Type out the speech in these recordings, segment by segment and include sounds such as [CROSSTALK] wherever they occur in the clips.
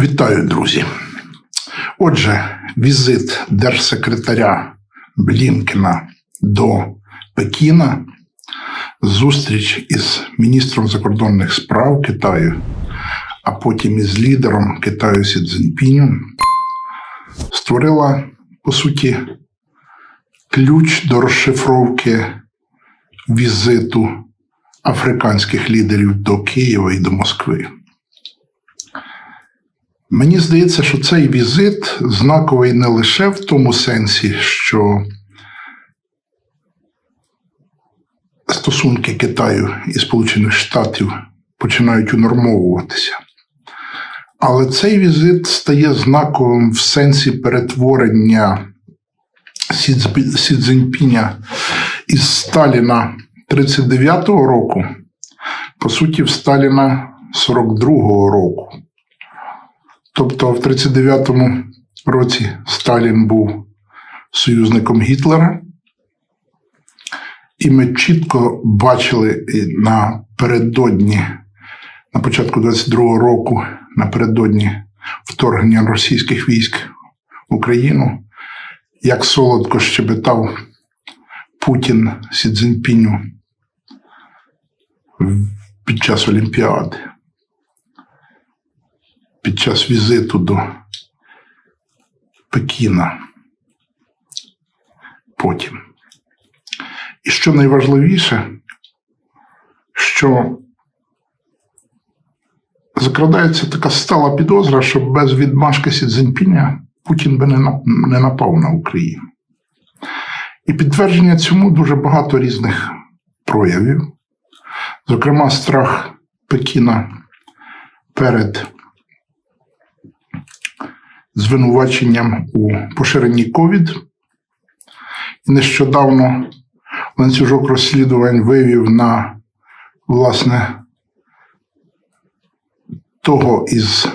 Вітаю, друзі. Отже, візит держсекретаря Блінкена до Пекіна, зустріч із міністром закордонних справ Китаю, а потім із лідером Китаю Сі Цзіньпінем, створила, по суті, ключ до розшифровки візиту африканських лідерів до Києва і до Москви. Мені здається, що цей візит знаковий не лише в тому сенсі, що стосунки Китаю і Сполучених Штатів починають унормовуватися. Але цей візит стає знаковим в сенсі перетворення Сі Цзіньпіня із Сталіна 39-го року, по суті, в Сталіна 42-го року. Тобто, в 39-му році Сталін був союзником Гітлера, і ми чітко бачили напередодні, на початку 22-го року, напередодні вторгнення російських військ в Україну, як солодко щебетав Путін Сі під час Олімпіади під час візиту до Пекіна. Потім. І що найважливіше, що закрадається така стала підозра, що без відмашки Сі Цзіньпіня Путін би не напав на Україну. І підтвердження цьому дуже багато різних проявів. Зокрема, страх Пекіна перед звинуваченням у поширенні ковід. І нещодавно ланцюжок розслідувань вивів на власне того із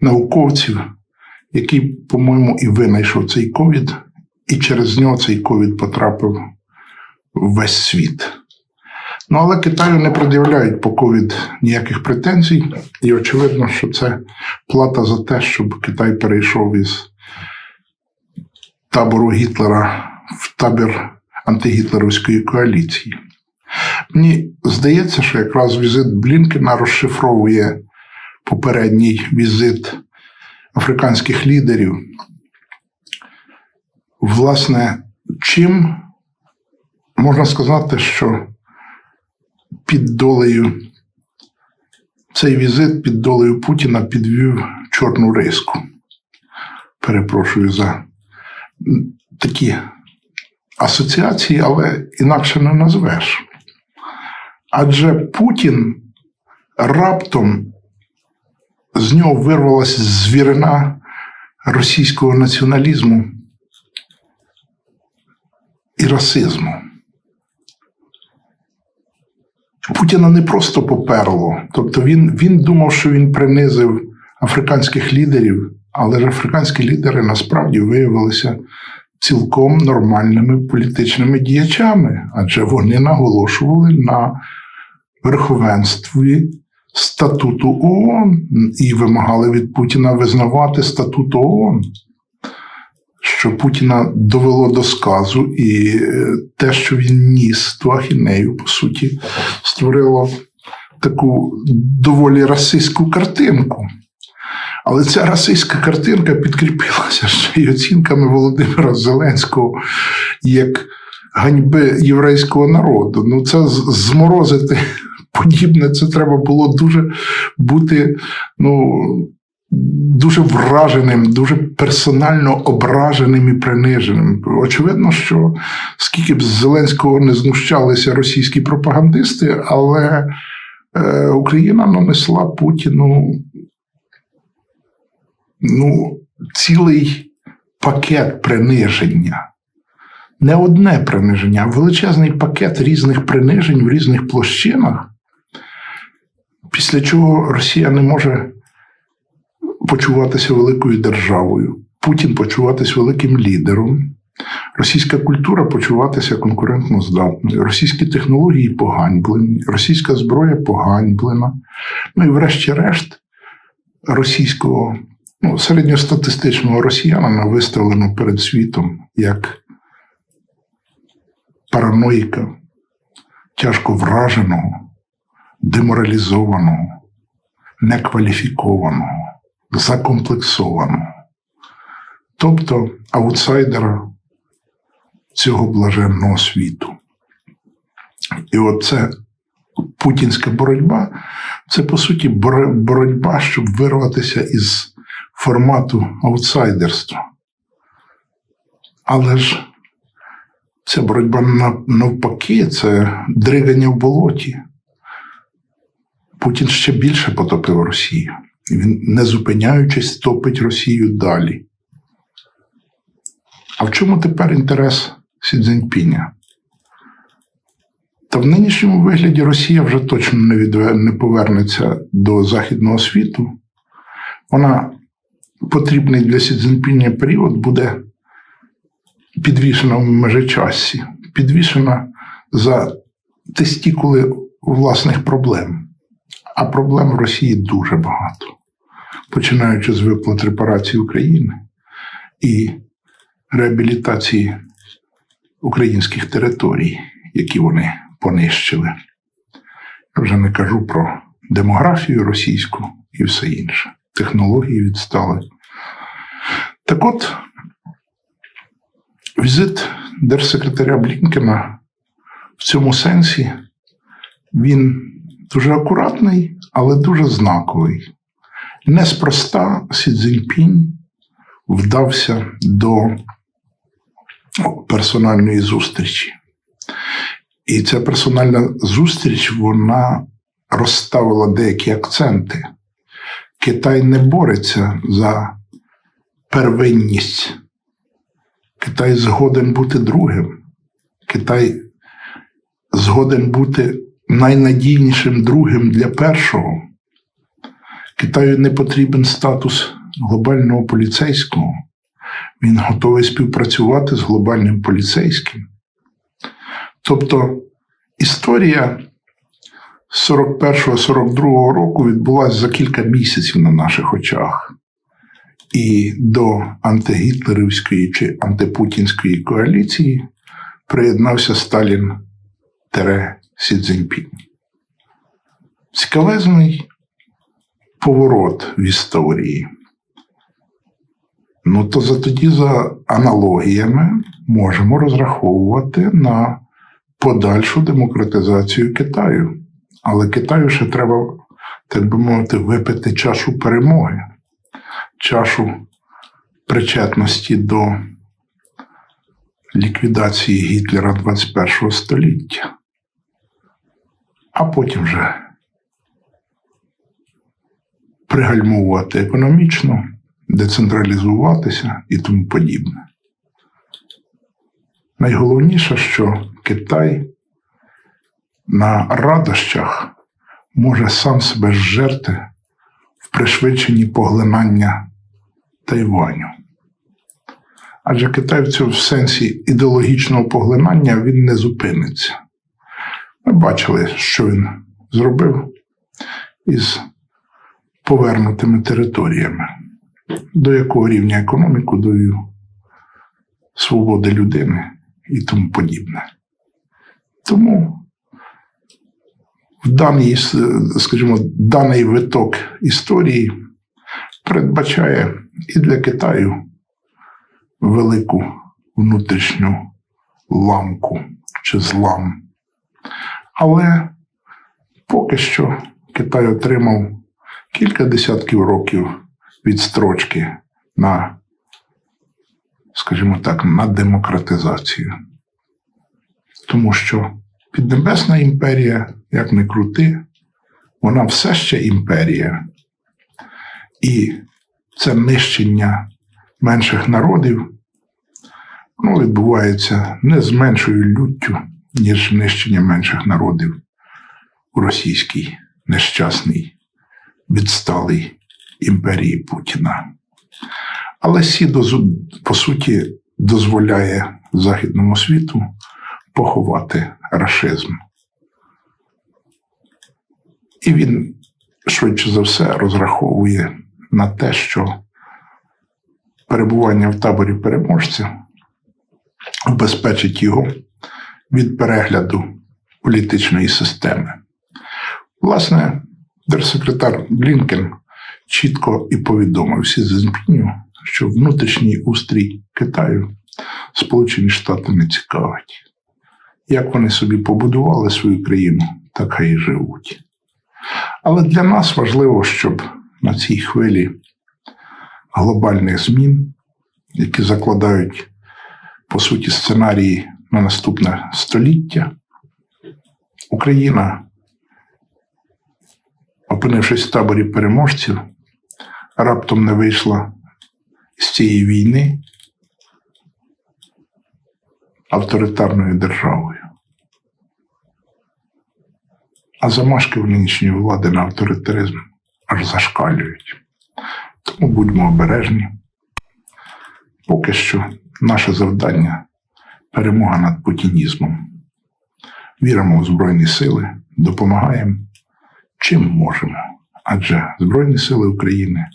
науковців, який, по-моєму, і винайшов цей ковід, і через нього цей ковід потрапив в весь світ. Ну, але Китаю не пред'являють по ковід ніяких претензій, і очевидно, що це плата за те, щоб Китай перейшов із табору Гітлера в табір антигітлерівської коаліції. Мені здається, що якраз візит Блінкена розшифровує попередній візит африканських лідерів. Власне, чим можна сказати, що під долею цей візит під долею Путіна підвів чорну риску. Перепрошую за такі асоціації, але інакше не назвеш. Адже Путін раптом з нього вирвалася звірина російського націоналізму і расизму. Путіна не просто поперло. Тобто він, він думав, що він принизив африканських лідерів, але ж африканські лідери насправді виявилися цілком нормальними політичними діячами, адже вони наголошували на верховенстві статуту ООН і вимагали від Путіна визнавати статут ООН. Що Путіна довело до сказу, і е, те, що він ніс ту ахінею, по суті, створило таку доволі расистську картинку. Але ця расистська картинка підкріпилася ще й оцінками Володимира Зеленського як ганьби єврейського народу. Ну, це зморозити [LAUGHS] подібне, це треба було дуже бути, ну. Дуже враженим, дуже персонально ображеним і приниженим. Очевидно, що скільки б з Зеленського не знущалися російські пропагандисти, але е, Україна нанесла Путіну ну, цілий пакет приниження. Не одне приниження, а величезний пакет різних принижень в різних площинах, після чого Росія не може почуватися великою державою, Путін почуватися великим лідером, російська культура почуватися конкурентно здатною, російські технології поганьблені, російська зброя поганьблена. Ну і врешті-решт, російського, ну, середньостатистичного росіянина виставлено перед світом як параноїка, тяжко враженого, деморалізованого, некваліфікованого, закомплексованого, тобто аутсайдера цього блаженного світу. І оце путінська боротьба це по суті боротьба, щоб вирватися із формату аутсайдерства. Але ж ця боротьба навпаки, це дригання в болоті. Путін ще більше потопив Росію. Він, не зупиняючись, топить Росію далі. А в чому тепер інтерес Сі Цзіньпіня? Та в нинішньому вигляді Росія вже точно не, відве- не повернеться до Західного світу. Вона потрібний для Сі Цзіньпіня період буде підвішена в межечасі, підвішена за тестікули власних проблем. А проблем в Росії дуже багато, починаючи з виплат репарацій України і реабілітації українських територій, які вони понищили. Я вже не кажу про демографію російську і все інше. Технології відстали. Так от, візит держсекретаря Блінкена в цьому сенсі він дуже акуратний, але дуже знаковий. Неспроста Сі Цзіньпінь вдався до персональної зустрічі. І ця персональна зустріч вона розставила деякі акценти. Китай не бореться за первинність. Китай згоден бути другим. Китай згоден бути найнадійнішим другим для першого. Китаю не потрібен статус глобального поліцейського. Він готовий співпрацювати з глобальним поліцейським. Тобто історія 41-42 року відбулася за кілька місяців на наших очах. І до антигітлерівської чи антипутінської коаліції приєднався Сталін Тере Сі Цзіньпінь. Цікавезний поворот в історії. Ну, то за тоді, за аналогіями, можемо розраховувати на подальшу демократизацію Китаю. Але Китаю ще треба, так би мовити, випити чашу перемоги, чашу причетності до ліквідації Гітлера 21 століття. А потім вже пригальмувати економічно, децентралізуватися і тому подібне. Найголовніше, що Китай на радощах може сам себе зжерти в пришвидшенні поглинання Тайваню. Адже Китай в цьому сенсі ідеологічного поглинання він не зупиниться. Ми бачили, що він зробив із повернутими територіями, до якого рівня економіку довів свободи людини і тому подібне. Тому в даній, скажімо, даний виток історії передбачає і для Китаю велику внутрішню ламку чи злам. Але поки що Китай отримав кілька десятків років відстрочки на, скажімо так, на демократизацію. Тому що Піднебесна імперія, як не крути, вона все ще імперія. І це нищення менших народів воно відбувається не з меншою люттю, ніж нищення менших народів у російській нещасній, відсталій імперії Путіна. Але Сі, по суті, дозволяє Західному світу поховати рашизм. І він швидше за все розраховує на те, що перебування в таборі переможців убезпечить його від перегляду політичної системи. Власне, держсекретар Блінкен чітко і повідомив Сі Цзіньпіню, що внутрішній устрій Китаю Сполучені Штати не цікавить. Як вони собі побудували свою країну, так і живуть. Але для нас важливо, щоб на цій хвилі глобальних змін, які закладають по суті сценарії на наступне століття, Україна, опинившись в таборі переможців, раптом не вийшла з цієї війни авторитарною державою. А замашки в нинішньої влади на авторитаризм аж зашкалюють. Тому будьмо обережні. Поки що наше завдання перемога над путінізмом. Віримо в Збройні Сили, допомагаємо чим можемо. Адже Збройні Сили України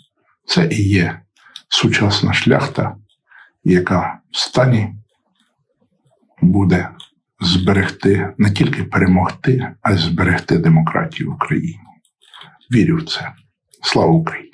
це і є сучасна шляхта, яка в стані буде зберегти не тільки перемогти, а й зберегти демократію в Україні. Вірю в це. Слава Україні!